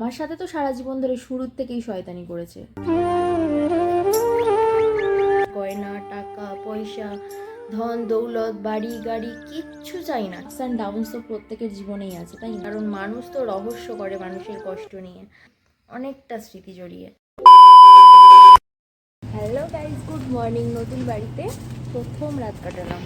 আমার সাথে তো সারা জীবন ধরে শুরুর থেকেই শয়তানি করেছে। গয়না, টাকা, পয়সা, ধন, দৌলত, বাড়ি, গাড়ি, কিচ্ছু চাই না। আপস অ্যান্ড ডাউনস তো প্রত্যেকের জীবনেই আছে, তাই? কারণ মানুষ তো রহস্য করে মানুষের কষ্ট নিয়ে, অনেকটা স্মৃতি জড়িয়ে। হ্যালো গাইজ গুড মর্নিং নতুন বাড়িতে প্রথম রাত কাটালাম।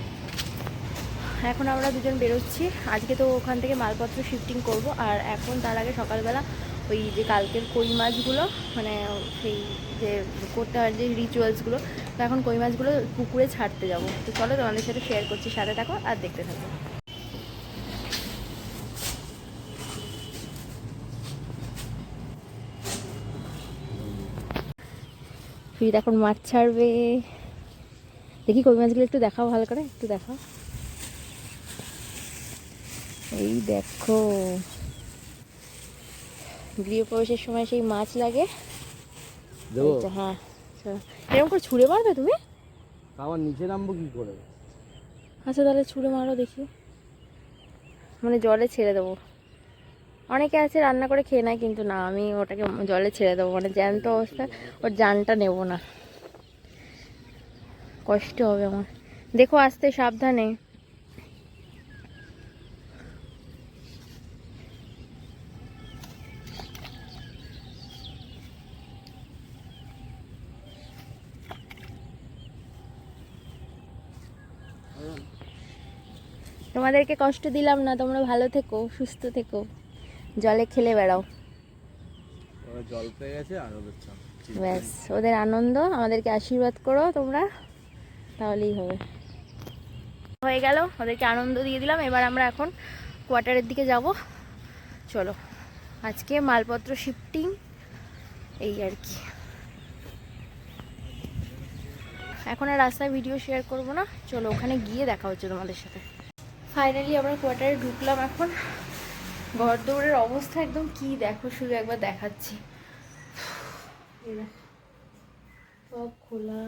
এখন আমরা দুজন বেরোচ্ছি। আজকে তো ওখান থেকে মালপত্র শিফটিং করব, আর এখন তার আগে সকালবেলা ওই যে কালকের কই মাছগুলো মানে সেই যে করতে হয় যে রিচুয়ালসগুলো তো এখন কই মাছগুলো পুকুরে ছাড়তে যাব। তো চলো তোমাদের সাথে শেয়ার করছি, সাথে থাকো আর দেখতে থাকো। ফির এখন মাছ ছাড়বে। দেখি কই মাছগুলো একটু দেখাও ভালো করে, একটু দেখাও। এই দেখো। গৃহপ্রবেশের সময় সেই মাছ লাগে। হ্যাঁ। এরকম করে ছুঁড়ে মারবে তুমি? আবার নিচে নামবো কি করে? আচ্ছা তাহলে ছুঁড়ে মারো দেখি। মানে জলে ছেড়ে দেবো। অনেকে আছে রান্না করে খেয়ে নেয় কিন্তু না আমি ওটাকে জলে ছেড়ে দেবো। মানে জ্যান্ত অবস্থা ওর জানটা নেব না। কষ্ট হবে আমার। দেখো আসতে সাবধানে। তোমাদেরকে কষ্ট দিলাম না তোমরা ভালো থেকো সুস্থ থেকো। জলে খেলে বেড়াও। জল পেয়ে গেছে আর ওদের ব্যাস ওদের আনন্দ আমাদেরকে আশীর্বাদ করো তোমরা তাহলেই হবে। হয়ে গেল ওদেরকে আনন্দ দিয়ে দিলাম এবার আমরা এখন কোয়ার্টারের দিকে যাব। চলো আজকে মালপত্র শিফটিং এই আর কি। এখন আর রাস্তায় ভিডিও শেয়ার করব না চলো ওখানে গিয়ে দেখা হচ্ছে তোমাদের সাথে। ফাইনালি আমরা কোয়ার্টারে ঢুকলাম এখন। ঘর দৌড়ের অবস্থা একদম কি দেখো, শুধু একবার দেখাচ্ছি। সব খোলা।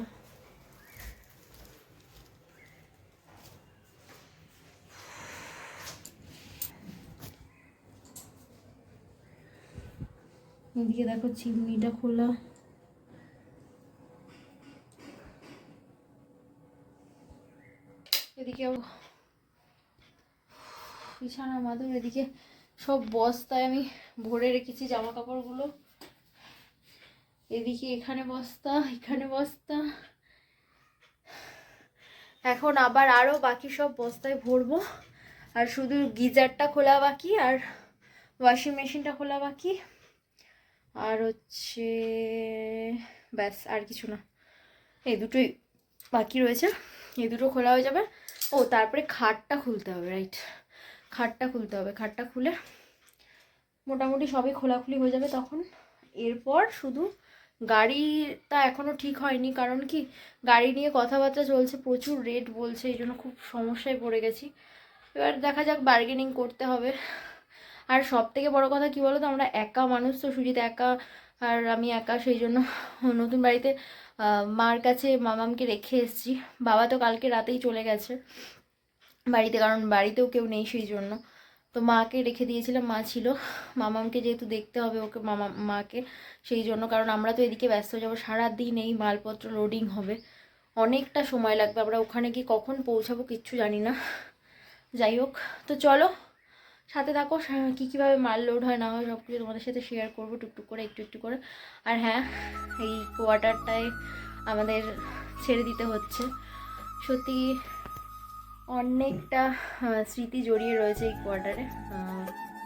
এদিকে দেখো চিমনিটা খোলা। এদিকে বিছানা মাদুর, এদিকে সব বস্তায় আমি ভরে রেখেছি জামা কাপড়গুলো এদিকে এখানে বস্তা এখানে বস্তা। এখন আবার আরও বাকি সব বস্তায় ভরবো। আর শুধু গিজারটা খোলা বাকি, আর ওয়াশিং মেশিনটা খোলা বাকি। আর হচ্ছে, ব্যাস, আর কিছু না। এই দুটোই বাকি রয়েছে। এই দুটো খোলা হয়ে যাবে। ও, তারপরে খাটটা খুলতে হবে, রাইট। খাটটা খুলতে হবে। খাটটা খুলে মোটামুটি সবই খোলাখুলি হয়ে যাবে তখন। এরপর শুধু গাড়িটা এখনও ঠিক হয়নি, কারণ কি গাড়ি নিয়ে কথাবার্তা চলছে, প্রচুর রেট বলছে, এই জন্য খুব সমস্যায় পড়ে গেছি। এবার দেখা যাক বার্গেনিং করতে হবে। আর সব থেকে বড় কথা কি বলো তো আমরা একা মানুষ তো সুজিত, একা আর আমি একা, সেই জন্য নতুন বাড়িতে মার কাছে, মামামকে রেখে এসেছি। বাবা তো কালকে রাতেই চলে গেছে। বাড়িতে, কারণ বাড়িতেও কেউ নেই সেই জন্য। তো মাকে রেখে দিয়েছিলাম, মা ছিল। মামামকে যেহেতু দেখতে হবে ওকে, মামা, মাকে সেই জন্য। কারণ আমরা তো এদিকে ব্যস্ত হয়ে যাব, সারাদিন এই মালপত্র লোডিং হবে। অনেকটা সময় লাগবে, আমরা ওখানে গিয়ে কখন পৌঁছাবো কিচ্ছু জানি না। যাই হোক, তো চলো, সাথে থাকো। কী, কীভাবে মাল লোড হয়, না হয় সব কিছু তোমাদের সাথে শেয়ার করব, টুকটুক করে, একটু একটু করে। আর হ্যাঁ এই কোয়ার্টারটায় আমাদের ছেড়ে দিতে হচ্ছে। সত্যি অনেকটা স্মৃতি জড়িয়ে রয়েছে এই কোয়ার্টারে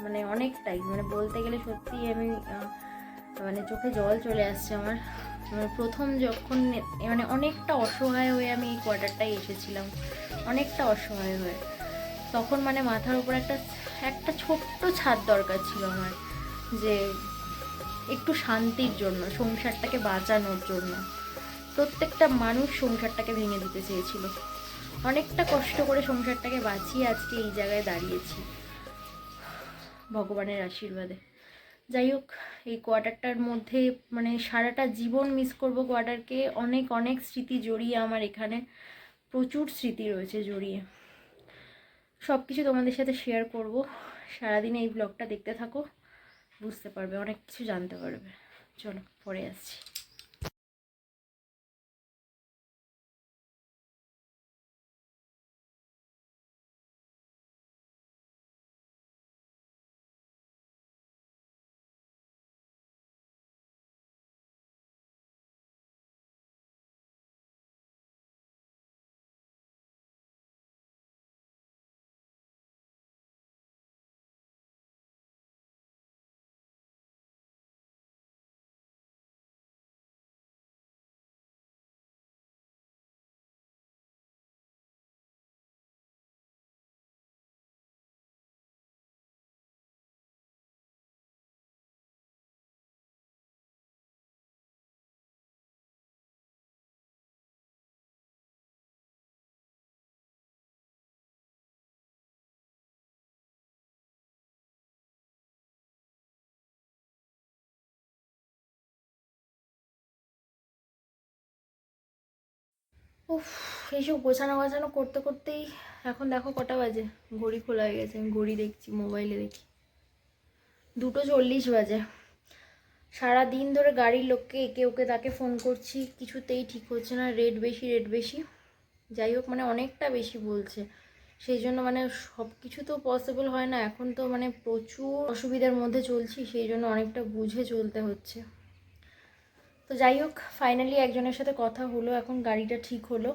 মানে অনেকটাই মানে বলতে গেলে সত্যি আমি মানে চোখে জল চলে আসছে আমার। মানে প্রথম যখন মানে অনেকটা অসহায় হয়ে আমি এই কোয়ার্টারটায় এসেছিলাম, অনেকটা অসহায় হয়ে। তখন মানে মাথার উপর একটা একটা ছোট্ট ছাদ দরকার ছিল আমার, যে একটু শান্তির জন্য, সংসারটাকে বাঁচানোর জন্য। প্রত্যেকটা মানুষ সংসারটাকে ভেঙে দিতে চেয়েছিল। অনেকটা কষ্ট করে সংসারটাকে বাঁচিয়ে আজকে এই জায়গায় দাঁড়িয়েছি। ভগবানের আশীর্বাদে। যাই হোক, এই কোয়ার্টারটার মধ্যে মানে সারাটা জীবন মিস করব কোয়ার্টারকে। অনেক অনেক স্মৃতি জড়িয়ে আমার এখানে প্রচুর স্মৃতি রয়েছে জড়িয়ে। সব কিছু তোমাদের সাথে শেয়ার করব। সারাদিন এই ব্লগটা দেখতে থাকো, বুঝতে পারবে, অনেক কিছু জানতে পারবে। চলো, পরে আসছি। উফ, এইসব গোছানো গোছানো করতে করতেই এখন দেখো কটা বাজে। ঘড়ি খোলা হয়ে গেছে, আমি ঘড়ি দেখছি, মোবাইলে দেখি। দুটো চল্লিশ বাজে। সারা দিন ধরে গাড়ির লোককে, একে ওকে তাকে ফোন করছি, কিছুতেই ঠিক হচ্ছে না রেট বেশি রেট বেশি। যাই হোক মানে অনেকটা বেশি বলছে। সেই জন্য মানে সব কিছু তো পসিবল হয় না, এখন তো মানে প্রচুর অসুবিধার মধ্যে চলছি, সেই জন্য অনেকটা বুঝে চলতে হচ্ছে। তো যাই হোক ফাইনালি একজনের সাথে কথা হলো, এখন গাড়িটা ঠিক হলো।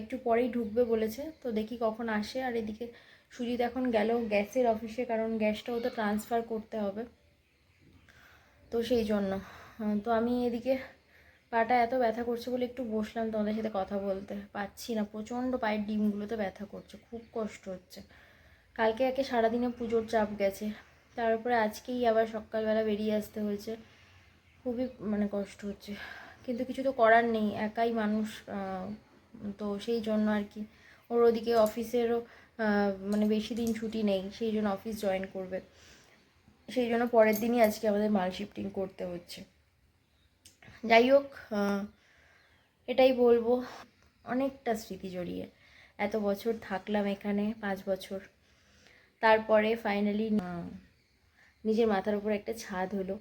একটু পরেই ঢুকবে বলেছে, তো দেখি কখন আসে। আর এদিকে সুজিত এখন গেল গ্যাসের অফিসে কারণ গ্যাসটাও তো ট্রান্সফার করতে হবে। তো সেই জন্য তো আমি এদিকে পাটা এত ব্যথা করছে বলে একটু বসলাম তোমাদের সাথে কথা বলতে। পাচ্ছি না, প্রচণ্ড পায়ের ডিমগুলোতে ব্যথা করছে, খুব কষ্ট হচ্ছে। কালকে একে সারাদিনে পুজোর চাপ গেছে তারপরে আজকেই আবার সকালবেলা বেরিয়ে আসতে হয়েছে। খুবই মানে কষ্ট হচ্ছে। কিন্তু কিছু তো করার নেই, একাই মানুষ তো সেই জন্য আর কি। ওর ওদিকে অফিসেরও মানে বেশি দিন ছুটি নেই, সেই জন্য অফিস জয়েন করবে। সেই জন্য পরের দিনই আজকে আমাদের মাল শিফটিং করতে হচ্ছে। যাই হোক এটাই বলব, অনেকটা স্মৃতি জড়িয়ে। এত বছর থাকলাম এখানে, পাঁচ বছর। তারপরে ফাইনালি নিজের মাথার উপর একটা ছাদ হলো।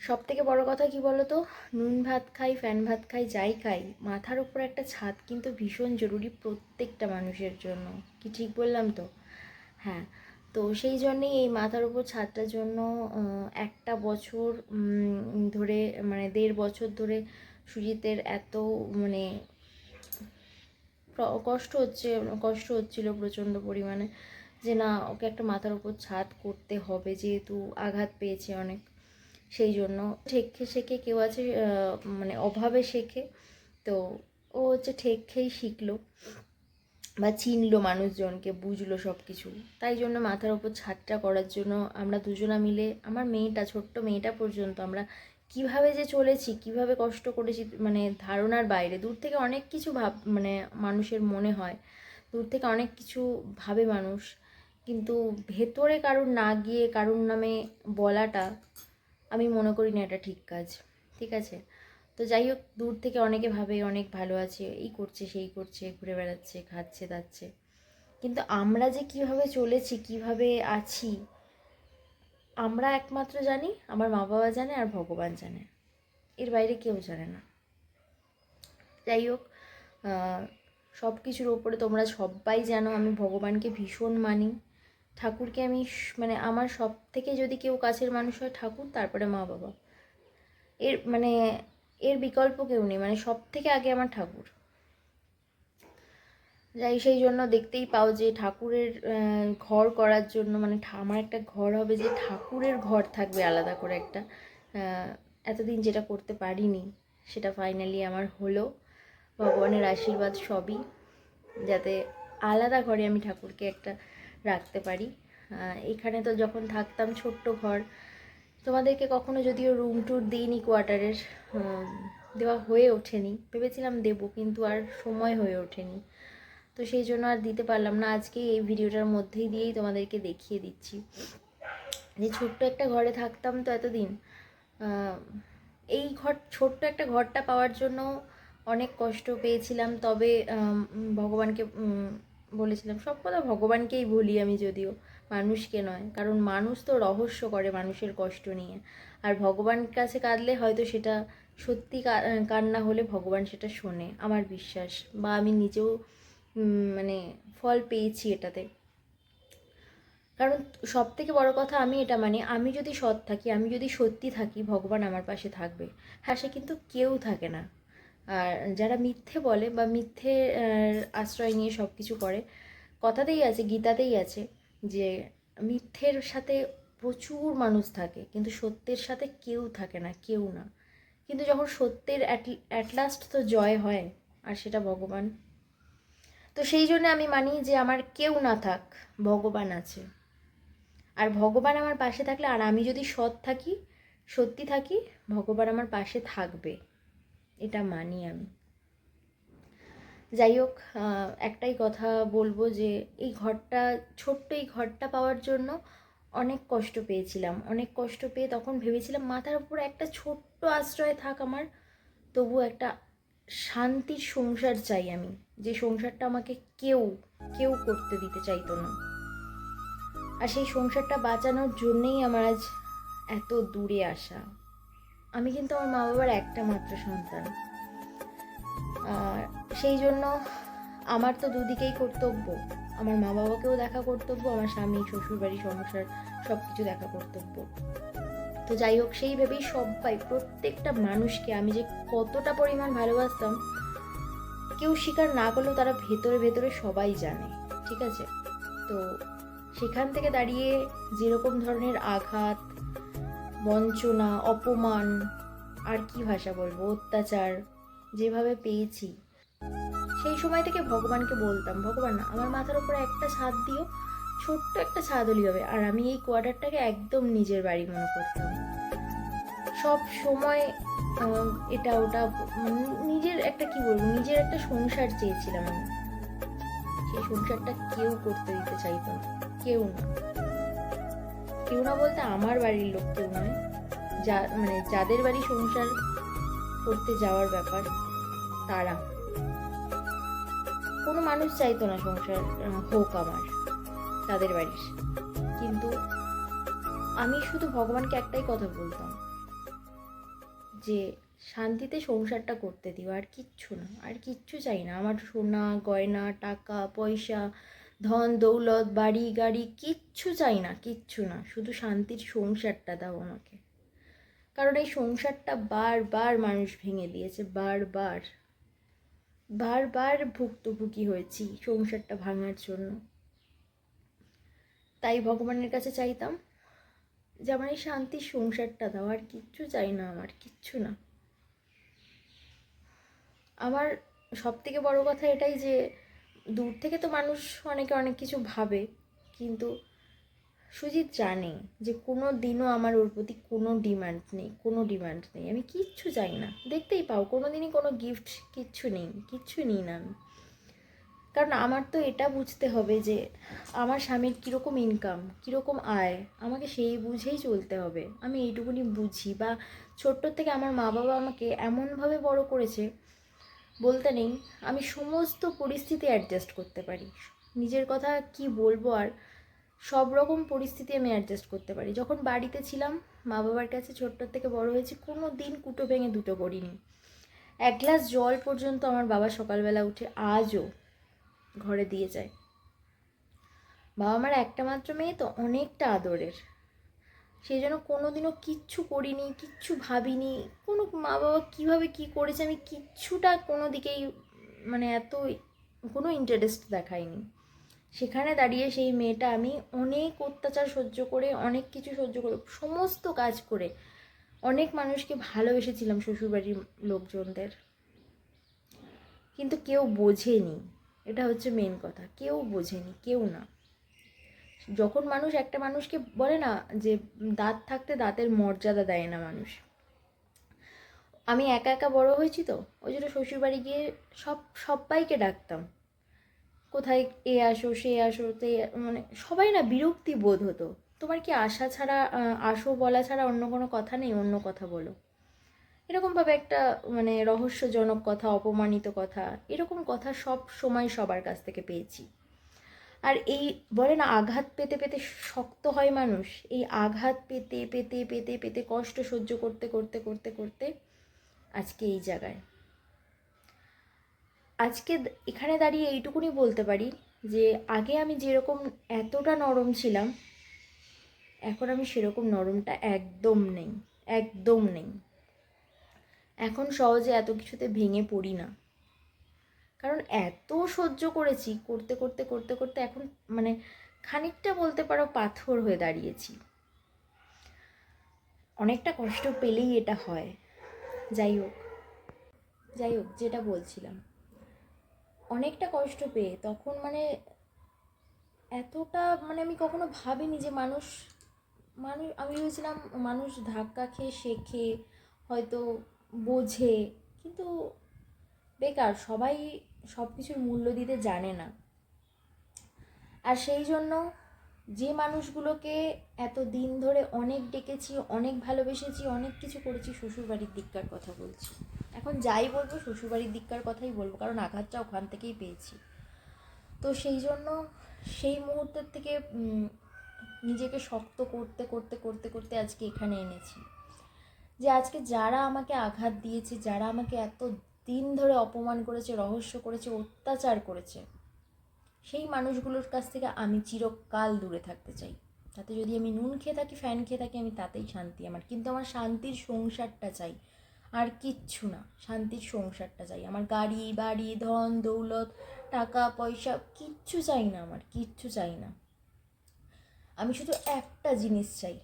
সব থেকে বড় কথা কি বলতো? নুন ভাত খাই, ফ্যান ভাত খাই, যাই খাই, মাথার উপর একটা ছাদ কিন্তু ভীষণ জরুরি প্রত্যেকটা মানুষের জন্য। কি ঠিক বললাম তো? হ্যাঁ তো সেই জন্যেই এই মাথার উপর ছাদটার জন্য একটা বছর ধরে মানে দেড় বছর ধরে সুজিতের এত মানে কষ্ট হচ্ছে, কষ্ট হচ্ছিল প্রচণ্ড পরিমাণে যে না, ওকে একটা মাথার উপর ছাদ করতে হবে যেহেতু আঘাত পেয়েছে অনেক। সেই জন্য ঠেকে শেখে, কেউ আছে মানে অভাবে শেখে। তো ও হচ্ছে ঠেক খেয়েই শিখলো বা চিনলো মানুষজনকে, বুঝলো সব কিছু তাই জন্য মাথার ওপর ছাদটা করার জন্য আমরা দুজনা মিলে, আমার মেয়েটা, ছোট্ট মেয়েটা পর্যন্ত আমরা কীভাবে যে চলেছি, কীভাবে কষ্ট করেছি মানে ধারণার বাইরে। দূর থেকে অনেক কিছু ভাব মানে মানুষের মনে হয়। দূর থেকে অনেক কিছু ভাবে মানুষ। কিন্তু ভেতরে কারুর না গিয়ে, কারুর নামে বলাটা আমি মনে করি না এটা ঠিক কাজ, ঠিক আছে? তো যাই হোক, দূর থেকে অনেকে ভাবে অনেক ভালো আছে, এই করছে, সেই করছে, ঘুরে বেড়াচ্ছে, খাচ্ছে, দাচ্ছে। কিন্তু আমরা যে কীভাবে চলেছি, কীভাবে আছি, আমরা একমাত্র জানি, আমার মা বাবা জানে আর ভগবান জানে। এর বাইরে কেউ জানে না। যাই হোক সব কিছুর ওপরে তোমরা সবাই জানো, আমি ভগবানকে ভীষণ মানি। ঠাকুরকে আমি মানে আমার সব থেকে যদি কেউ কাছের মানুষ হয় ঠাকুর, তারপরে মা বাবা। এর মানে এর বিকল্প কেউ নেই মানে সব থেকে আগে আমার ঠাকুর। যাই, সেই জন্য দেখতেই পাও যে ঠাকুরের ঘর করার জন্য মানে আমার একটা ঘর হবে যে ঠাকুরের ঘর থাকবে আলাদা করে একটা। এতদিন যেটা করতে পারিনি, সেটা ফাইনালি আমার হলো। ভগবানের আশীর্বাদ সবই, যাতে আলাদা ঘরে আমি ঠাকুরকে একটা রাখতে পারি। এখানে তো যখন থাকতাম ছোট্ট ঘর, তোমাদেরকে কখনো যদিও রুম ট্যুর দিইনি কোয়ার্টারের দেওয়া হয়ে ওঠেনি। ভেবেছিলাম দেবো, কিন্তু আর সময় হয়ে ওঠেনি। তো সেই জন্য আর দিতে পারলাম না। আজকে এই ভিডিওটার মধ্যেই দিয়েই তোমাদেরকে দেখিয়ে দিচ্ছি। যে ছোট্ট একটা ঘরে থাকতাম তো এতদিন এই ঘর, ছোট্ট একটা ঘরটা পাওয়ার জন্য অনেক কষ্ট পেয়েছিলাম। তবে ভগবানকে বলেছিলাম, সব কথা ভগবানকেই বলি আমি যদিও, মানুষকে নয়, কারণ মানুষ তো রহস্য করে মানুষের কষ্ট নিয়ে। আর ভগবানের কাছে কাঁদলে হয়তো সেটা সত্যি কান্না হলে ভগবান সেটা শোনে, আমার বিশ্বাস। বা আমি নিজেও মানে ফল পেয়েছি এটাতে। কারণ সব থেকে বড় কথা আমি এটা মানে আমি যদি সৎ থাকি, আমি যদি সত্যি থাকি, ভগবান আমার পাশে থাকবে। হ্যাঁ সে কিন্তু কেউ থাকে না। আর যারা মিথ্যে বলে বা মিথ্যে আশ্রয় নিয়ে সব কিছু করে, কথাতেই আছে, গীতাতেই আছে যে মিথ্যের সাথে প্রচুর মানুষ থাকে, কিন্তু সত্যের সাথে কেউ থাকে না, কেউ না। কিন্তু যখন সত্যের অ্যাট লাস্ট তো জয় হয়, আর সেটা ভগবান। তো সেই জন্য আমি মানি যে আমার কেউ না থাক, ভগবান আছে। আর ভগবান আমার পাশে থাকলে, আর আমি যদি সৎ থাকি, সত্যি থাকি, ভগবান আমার পাশে থাকবে। এটা মানি আমি। যাই হোক একটাই কথা বলব যে, এই ঘরটা, ছোট্ট এই ঘরটা পাওয়ার জন্য অনেক কষ্ট পেয়েছিলাম। অনেক কষ্ট পেয়ে তখন ভেবেছিলাম, মাথার উপর একটা ছোট্ট আশ্রয় থাক আমার, তবু একটা শান্তির সংসার চাই আমি, যে সংসারটা আমাকে কেউ কেউ করতে দিতে চাইতো না। আর সেই সংসারটা বাঁচানোর জন্যেই আমার আজ এত দূরে আসা। আমি কিন্তু আমার মা বাবার একটা মাত্র সন্তান। আর সেই জন্য আমার তো দুদিকেই কর্তব্য। আমার মা বাবাকেও দেখা কর্তব্য, আমার স্বামী, শ্বশুরবাড়ি, সংসার সব কিছু দেখা কর্তব্য। তো যাই হোক, সেই ভেবেই সবাই, প্রত্যেকটা মানুষকে আমি যে কতটা পরিমাণ ভালোবাসতাম, কেউ স্বীকার না করলেও তারা ভেতরে ভেতরে সবাই জানে, ঠিক আছে? তো সেখান থেকে দাঁড়িয়ে যেরকম ধরনের আঘাত বঞ্চনা, অপমান, আর কি ভাষা বলব? অত্যাচার, যেভাবে পেয়েছি। সেই সময় থেকে ভগবানকে বলতাম, ভগবান না আমার মাথার উপরে একটা ছাদ দিও, ছোট্ট একটা ছাদ হলেই হবে। আর আমি এই কোয়ার্টারটাকে একদম নিজের বাড়ি মনে করতাম। সব সময় এটা ওটা নিজের একটা কি বলব, নিজের একটা সংসার চেয়েছিলাম আমি। সেই সংসারটা কেউ করতে দিতে চাইতো না, কেউ না। কেউ না বলতে আমার বাড়ির লোক কেউ নয়। যা মানে যাদের বাড়ি সংসার করতে যাওয়ার ব্যাপার, তারা। কোনো মানুষ চাইতো না সংসার হোক আমার, তাদের বাড়ির। কিন্তু আমি শুধু ভগবানকে একটাই কথা বলতাম, যে শান্তিতে সংসারটা করতে দিও, আর কিচ্ছু না, আর কিচ্ছু চাই না। আমার সোনা, গয়না, টাকা, পয়সা ধন, দৌলত, বাড়ি, গাড়ি, কিচ্ছু চাই না, কিচ্ছু না। শুধু শান্তির সংসারটা দাও আমাকে। কারণ এই সংসারটা বারবার মানুষ ভেঙে দিয়েছে, বারবার। বারবার ভুক্তভোগী হয়েছি সংসারটা ভাঙার জন্য। তাই ভগবানের কাছে চাইতাম যে আমার এই শান্তির সংসারটা দাও, আর কিচ্ছু চাই না আমার, কিচ্ছু না। আমার সব থেকে বড় কথা এটাই যে দূর থেকে তো মানুষ অনেকে অনেক কিছু ভাবে, কিন্তু সুজিত জানে যে কোনো দিনও আমার ওর প্রতি কোনো ডিমান্ড নেই, কোনো ডিমান্ড নেই। আমি কিচ্ছু চাই না, দেখতেই পাও কোনো দিনই কোনো গিফট কিচ্ছু নেই, কিচ্ছু নিই না আমি। কারণ আমার তো এটা বুঝতে হবে যে আমার স্বামীর কীরকম ইনকাম কীরকম আয়, আমাকে সেই বুঝেই চলতে হবে। আমি এইটুকুনি বুঝি বা ছোট্ট থেকে আমার মা বাবা আমাকে এমনভাবে বড় করেছে বলতে নেই, আমি সমস্ত পরিস্থিতি অ্যাডজাস্ট করতে পারি। নিজের কথা কি বলব আর সব রকম পরিস্থিতি আমি অ্যাডজাস্ট করতে পারি। যখন বাড়িতে ছিলাম মা বাবার কাছে ছোট্ট থেকে বড় হয়েছি, কোনো দিন কুটো ভেঙে দুটো করিনি এক গ্লাস জল পর্যন্ত আমার বাবা সকালবেলা উঠে আজও ঘরে দিয়ে যায়। বাবা আমার একটা মাত্র মেয়ে তো অনেকটা আদরের। সেই জন্য কোনোদিনও কিচ্ছু করিনি, কিচ্ছু ভাবিনি। কোনো মা বাবা কীভাবে কী করেছে আমি কিচ্ছুটা কোনো দিকেই মানে এত কোনো ইন্টারেস্ট দেখাইনি। সেখানে দাঁড়িয়ে সেই মেয়েটা আমি অনেক অত্যাচার সহ্য করে, অনেক কিছু সহ্য করে, সমস্ত কাজ করে অনেক মানুষকে ভালোবেসেছিলাম শ্বশুরবাড়ির লোকজনদের। কিন্তু কেউ বোঝেনি। এটা হচ্ছে মেন কথা। কেউ বোঝেনি, কেউ না। যখন মানুষ একটা মানুষকে বলে না যে দাঁত থাকতে দাঁতের মর্যাদা দেয় না মানুষ, আমি একা একা বড় হয়েছি তো, ওই জন্য শ্বশুরবাড়ি গিয়ে সব সবাইকে ডাকতাম। কোথায় এ আসো, সে আসো, তে মানে সবাই না বিরক্তি বোধ হতো। তোমার কি আশা ছাড়া আসো বলা ছাড়া অন্য কোনো কথা নেই? অন্য কথা বলো। এরকমভাবে একটা মানে রহস্যজনক কথা, অপমানিত কথা, এরকম কথা সব সময় সবার কাছ থেকে পেয়েছি। আর এই, বলে না, আঘাত পেতে পেতে শক্ত হয় মানুষ। এই আঘাত পেতে পেতে পেতে পেতে কষ্ট সহ্য করতে করতে করতে করতে আজকে এই জায়গায়। আজকে এখানে দাঁড়িয়ে এইটুকুনি বলতে পারি যে, আগে আমি যেরকম এতটা নরম ছিলাম, এখন আমি সেরকম নরমটা একদম নেই একদম নেই। এখন সহজে এত কিছুতে ভেঙে পড়ি না। কারণ এত সহ্য করেছি, করতে করতে করতে করতে এখন মানে খানিকটা বলতে পারো পাথর হয়ে দাঁড়িয়েছি। অনেকটা কষ্ট পেলেই এটা হয়। যাই হোক যাই হোক, যেটা বলছিলাম। অনেকটা কষ্ট পেয়ে তখন মানে এতটা মানে আমি কখনো ভাবিনি যে মানুষ মানুষ, আমি ভেবেছিলাম মানুষ ধাক্কা খেয়ে শেখে হয়তো বোঝে। কিন্তু বেকার, সবাই সব কিছুর মূল্য দিতে জানে না। আর সেই জন্য যে মানুষগুলোকে এত দিন ধরে অনেক ডেকেছি, অনেক ভালোবেসেছি, অনেক কিছু করেছি, শ্বশুরবাড়ির দিককার কথা বলছি। এখন যাই বলব, শ্বশুরবাড়ির দিককার কথাই বলব, কারণ আঘাতটা ওখান থেকেই পেয়েছি। তো সেই জন্য সেই মুহূর্তের থেকে নিজেকে শক্ত করতে করতে করতে করতে আজকে এখানে এনেছি। যে আজকে যারা আমাকে আঘাত দিয়েছে, যারা আমাকে এত দিন ধরে অপমান করেছে, রহস্য করেছে, অত্যাচার করেছে। সেই মানুষগুলোর কাছ থেকে আমি চিরকাল দূরে থাকতে চাই। তাতে যদি আমি নুন খেয়ে থাকি, ফ্যান খেয়ে থাকি, আমি তাতেই শান্তি আমার। কিন্তু আমার শান্তির সংসারটা চাই। আর কিচ্ছু না, শান্তির সংসারটা চাই। আমার গাড়ি, বাড়ি, ধন, দৌলত, টাকা, পয়সা কিচ্ছু চাই না আমার, কিচ্ছু চাই না। আমি শুধু একটা জিনিস চাই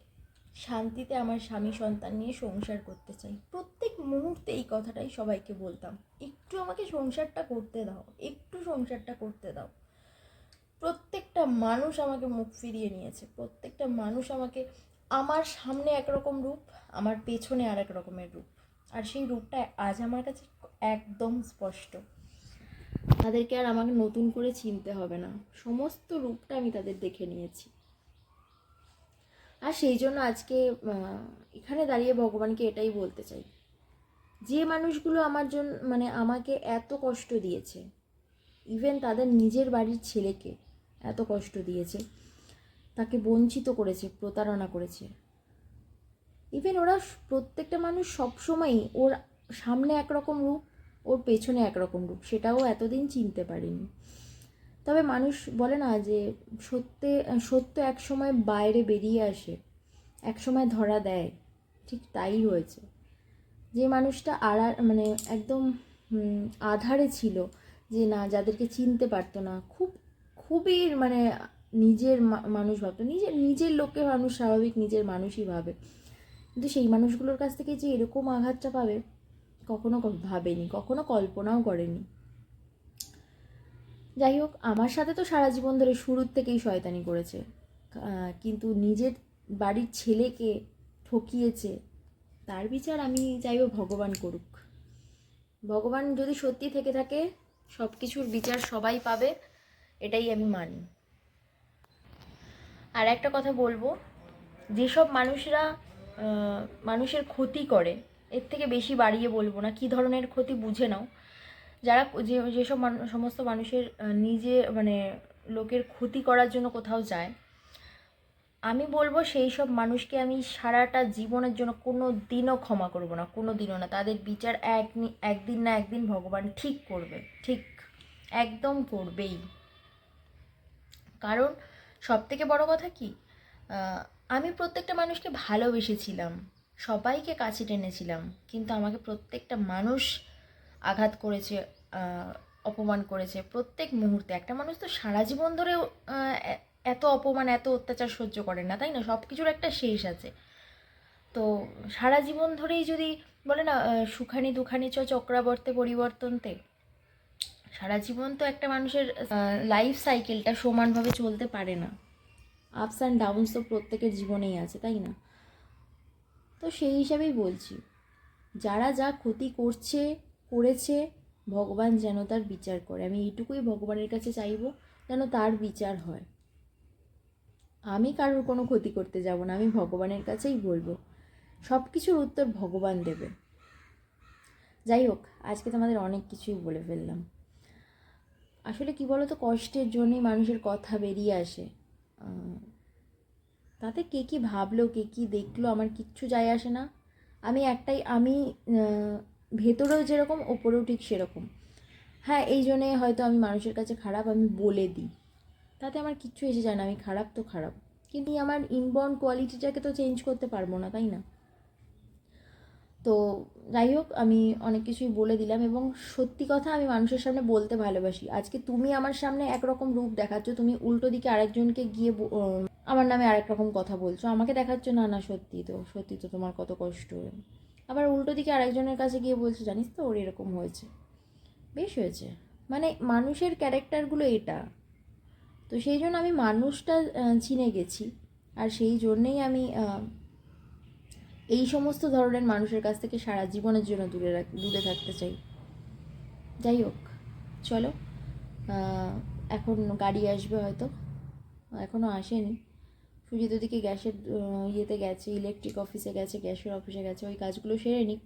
শান্তিতে আমার স্বামী সন্তান নিয়ে সংসার করতে চাই। প্রত্যেক মুহূর্তে এই কথাটাই সবাইকে বলতাম। একটু আমাকে সংসারটা করতে দাও, একটু সংসারটা করতে দাও। প্রত্যেকটা মানুষ আমাকে মুখ ফিরিয়ে নিয়েছে। প্রত্যেকটা মানুষ আমাকে, আমার সামনে একরকম রূপ, আমার পেছনে আর এক রকমের রূপ। আর সেই রূপটা আজ আমার কাছে একদম স্পষ্ট। তাদেরকে আর আমাকে নতুন করে চিনতে হবে না। সমস্ত রূপটা আমি তাদের দেখে নিয়েছি। আর সেই জন্য আজকে এখানে দাঁড়িয়ে ভগবানকে এটাই বলতে চাই। যে মানুষগুলো আমার জন্য মানে আমাকে এত কষ্ট দিয়েছে ইভেন তাদের নিজের বাড়ির ছেলেকে এত কষ্ট দিয়েছে, তাকে বঞ্চিত করেছে, প্রতারণা করেছে। ইভেন ওরা প্রত্যেকটা মানুষ সবসময়ই ওর সামনে একরকম রূপ, ওর পেছনে একরকম রূপ, সেটাও এতদিন চিনতে পারিনি। তবে মানুষ বলে না যে সত্যে, সত্য এক সময় বাইরে বেরিয়ে আসে, এক সময় ধরা দেয়। ঠিক তাই হয়েছে। যে মানুষটা আড়া মানে একদম আধারে ছিল যে না, যাদেরকে চিনতে পারতো না, খুব, খুবই মানে নিজের মানুষ ভাবতো। নিজের নিজের লোককে মানুষ স্বাভাবিক নিজের মানুষই ভাবে। কিন্তু সেই মানুষগুলোর কাছ থেকে যে এরকম আঘাতটা পাবে, কখনো ভাবেনি, কখনো কল্পনাও করেনি। যাই হোক, আমার সাথে তো সারা জীবন ধরে শুরুর থেকেই শয়তানি করেছে। কিন্তু নিজের বাড়ির ছেলেকে ঠকিয়েছে, তার বিচার আমি চাইব ভগবান করুক। ভগবান যদি সত্যি থেকে থাকে সব কিছুর বিচার সবাই পাবে, এটাই আমি মানি। আর একটা কথা বলব, যেসব মানুষরা মানুষের ক্ষতি করে, এর থেকে বেশি বাড়িয়ে বলব না, কী ধরনের ক্ষতি বুঝে নাও। যারা যে যেসব সমস্ত মানুষের নিজে মানে লোকের ক্ষতি করার জন্য কোথাও যায়, আমি বলব সেই সব মানুষকে আমি সারাটা জীবনের জন্য কোনো দিনও ক্ষমা করব না, কোনো দিনও না। তাদের বিচার এক একদিন না একদিন ভগবান ঠিক করবে, ঠিক একদম করবেই। কারণ সব থেকে বড় কথা কি আমি প্রত্যেকটা মানুষকে ভালোবেসেছিলাম, সবাইকে কাছে টেনেছিলাম, কিন্তু আমাকে প্রত্যেকটা মানুষ আঘাত করেছে অপমান করেছে প্রত্যেক মুহূর্তে। একটা মানুষ তো সারা জীবন এ- এত অপমান, এত অত্যাচার সহ্য করে না, তাই না? সব কিছুর একটা শেষ আছে। তো সারা জীবন ধরেই যদি বলে না সুখানি দুখানি চ চক্রাবর্তে পরিবর্তনতে, সারা জীবন তো একটা মানুষের লাইফ সাইকেলটা সমানভাবে চলতে পারে না। আপস অ্যান্ড ডাউনস তো প্রত্যেকের জীবনেই আছে, তাই না? তো সেই হিসাবেই বলছি, যারা যা ক্ষতি করছে করেছে, ভগবান যেন তার বিচার করে। আমি এইটুকুই ভগবানের কাছে চাইব, যেন তার বিচার হয়। আমি কারোর কোনো ক্ষতি করতে যাব না, আমি ভগবানের কাছেই বলব। সব কিছুর উত্তর ভগবান দেবে। যাই হোক, আজকে তোমাদের অনেক কিছুই বলে ফেললাম। আসলে কি বলো তো কষ্টের জন্যই মানুষের কথা বেরিয়ে আসে। তাতে কে কী ভাবলো, কে কী দেখল, আমার কিচ্ছু যায় আসে না। আমি একটাই, আমি ভেতরেও যেরকম, ওপরেও ঠিক সেরকম। হ্যাঁ এই জন্যে হয়তো আমি মানুষের কাছে খারাপ আমি বলে দিই। তাতে আমার কিচ্ছু এসে যায় না, আমি খারাপ তো খারাপ। কিন্তু আমার ইনবর্ন কোয়ালিটিটাকে তো চেঞ্জ করতে পারব না, তাই না? তো যাই হোক, আমি অনেক কিছুই বলে দিলাম এবং সত্যি কথা আমি মানুষের সামনে বলতে ভালোবাসি। আজকে তুমি আমার সামনে একরকম রূপ দেখাচ্ছ, তুমি উল্টো দিকে আরেকজনকে গিয়ে আমার নামে আরেক রকম কথা বলছো। আমাকে দেখাচ্ছ না না, সত্যি তো সত্যি তো তোমার কত কষ্ট। আবার উল্টো দিকে আরেকজনের কাছে গিয়ে বলছো, জানিস তো ওর এরকম হয়েছে। বেশ হয়েছে। মানে মানুষের ক্যারেক্টারগুলো এটা। তো সেই জন্য আমি মানুষটা চিনে গেছি। আর সেই জন্যেই আমি এই সমস্ত ধরনের মানুষের কাছ থেকে সারা জীবনের জন্য দূরে দূরে থাকতে চাই। যাই হোক, চলো এখন গাড়ি আসবে হয়তো। এখনও আসেনি। সুজিত ওদিকে গ্যাসের ইয়েতে গেছে ইলেকট্রিক অফিসে গেছে, গ্যাসের অফিসে গেছে, ওই কাজগুলো সেরে নিক।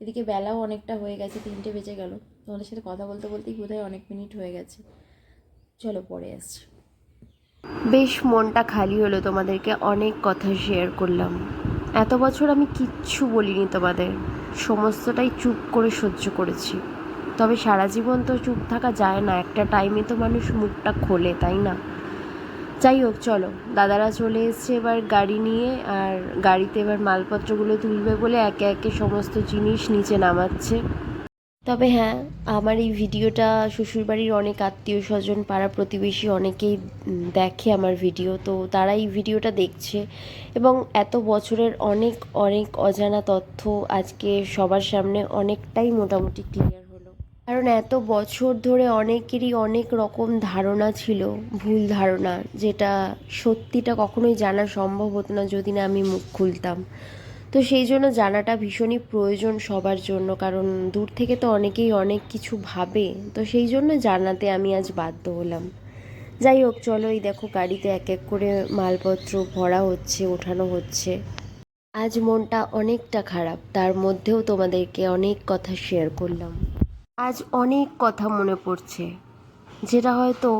এদিকে বেলাও অনেকটা হয়ে গেছে, তিনটে বেজে গেল। তোমাদের সাথে কথা বলতে বলতেই বোধহয় অনেক মিনিট হয়ে গেছে। চলো পরে আসছি। বেশ মনটা খালি হলো তোমাদেরকে অনেক কথা শেয়ার করলাম। এত বছর আমি কিচ্ছু বলিনি তোমাদের। সমস্তটাই চুপ করে সহ্য করেছি। তবে সারা জীবন তো চুপ থাকা যায় না, একটা টাইমে তো মানুষ মুখটা খোলে, তাই না? যাই হোক, চলো। দাদারা চলে এসছে এবার গাড়ি নিয়ে, আর গাড়িতে এবার মালপত্রগুলো তুলবে বলে একে একে সমস্ত জিনিস নিচে নামাচ্ছে। তবে হ্যাঁ আমার এই ভিডিওটা শ্বশুরবাড়ির অনেক আত্মীয় স্বজন পাড়া প্রতিবেশী অনেকেই দেখে আমার ভিডিও। তো তারা এই ভিডিওটা দেখছে। এবং এত বছরের অনেক অনেক অজানা তথ্য আজকে সবার সামনে অনেকটাই মোটামুটি ক্লিয়ার কারণ এত বছর ধরে অনেকেরই অনেক রকম ধারণা ছিল, ভুল ধারণা, যেটা সত্যিটা কখনোই জানা সম্ভব হতো না যদি না আমি মুখ খুলতাম। তো সেই জন্য জানাটা ভীষণই প্রয়োজন সবার জন্য, কারণ দূর থেকে তো অনেকেই অনেক কিছু ভাবে। তো সেই জন্য জানাতে আমি আজ বাধ্য হলাম। যাই হোক, চলো এই দেখো গাড়িতে এক এক করে মালপত্র ভরা হচ্ছে, ওঠানো হচ্ছে। আজ মনটা অনেকটা খারাপ, তার মধ্যেও তোমাদেরকে অনেক কথা শেয়ার করলাম। আজ অনেক কথা মনে পড়ছে, যেটা হয়তো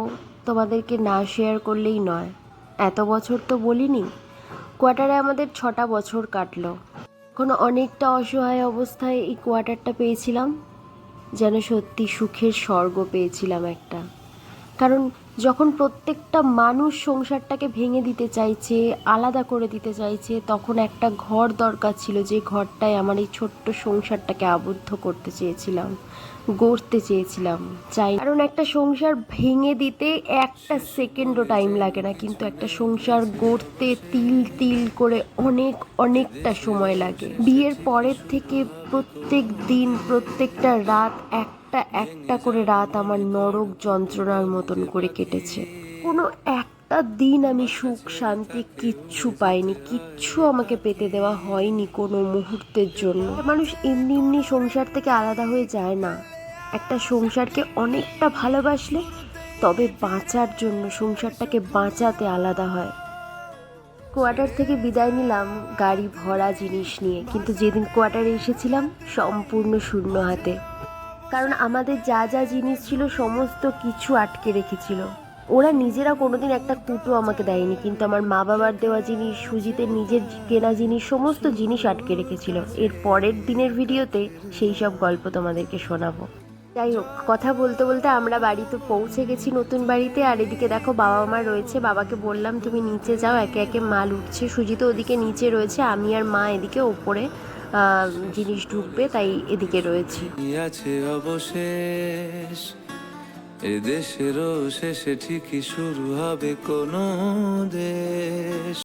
তোমাদেরকে না শেয়ার করলেই নয়। এত বছর তো বলিনি কোয়ার্টারে আমাদের ছটা বছর কাটলো। কোনো অনেকটা অসহায় অবস্থায় এই কোয়ার্টারটা পেয়েছিলাম, যেন সত্যি সুখের স্বর্গ পেয়েছিলাম একটা। কারণ যখন প্রত্যেকটা মানুষ সংসারটাকে ভেঙে দিতে চাইছে, আলাদা করে দিতে চাইছে, তখন একটা ঘর দরকার ছিল যে ঘরটায় আমার এই ছোট্ট সংসারটাকে আবদ্ধ করতে চেয়েছিলাম, গড়তে চেয়েছিলাম। চাই কারণ একটা সংসার ভেঙে দিতে একটা সেকেন্ডও টাইম লাগে না, কিন্তু একটা সংসার গড়তে তিল তিল করে অনেক, অনেকটা সময় লাগে। বিয়ের পরের থেকে প্রত্যেক দিন, প্রত্যেকটা রাত একটা একটা করে রাত আমার নরক যন্ত্রণার মতন করে কেটেছে। কোনো একটা দিন আমি সুখ, শান্তি কিচ্ছু পাইনি, কিচ্ছু আমাকে পেতে দেওয়া হয়নি কোনো মুহূর্তের জন্য। মানুষ এমনি এমনি সংসার থেকে আলাদা হয়ে যায় না। একটা সংসারকে অনেকটা ভালোবাসলে তবে বাঁচার জন্য সংসারটাকে বাঁচাতে আলাদা হয়। কোয়ার্টার থেকে বিদায় নিলাম গাড়ি ভরা জিনিস নিয়ে। কিন্তু যেদিন কোয়ার্টারে এসেছিলাম, সম্পূর্ণ শূন্য হাতে। কারণ আমাদের যা যা জিনিস ছিল সমস্ত কিছু আটকে রেখেছিল। ওরা নিজেরা কোনোদিন একটা কুটো আমাকে দেয়নি, কিন্তু আমার মা বাবার দেওয়া জিনিস, সুজিতের নিজের কেনা জিনিস, সমস্ত জিনিস আটকে রেখেছিল। এর পরের দিনের ভিডিওতে সেই সব গল্প তোমাদেরকে শোনাবো। যাই হোক, কথা বলতে বলতে আমরা বাড়িতে পৌঁছে গেছি নতুন বাড়িতে, আর এদিকে দেখো বাবা মা রয়েছে। বাবাকে বললাম, তুমি নিচে যাও, একে একে মাল উঠছে সুজিত ওদিকে নিচে রয়েছে, আমি আর মা এদিকে ওপরে। জিনিস ঢুকবে তাই এদিকে রয়েছি। অবশেষ? এ দেশেরও শেষে ঠিকই শুরু হবে কোনো দেশ।